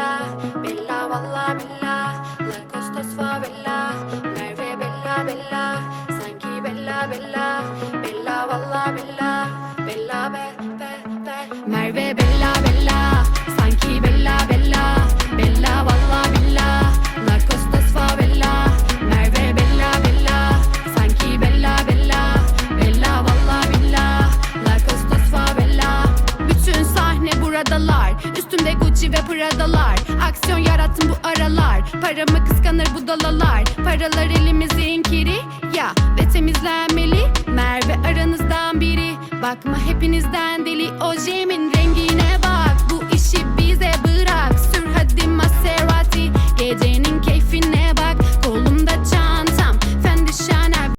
Bella Bella Bella. Valla Bella La Costas Favela Merve Bella Bella. Sanki Bella Bella Bella valla Bella. Bella be be be Merve Bella Bella Sahne buradalar. Üstümde Gucci ve Prada'lar. Aksiyon yarattım bu aralar. Paramı kıskanır bu dalalar. Paralar elimizin kiri Ya ve temizlenmeli. Merve aranızdan biri. Bakma hepinizden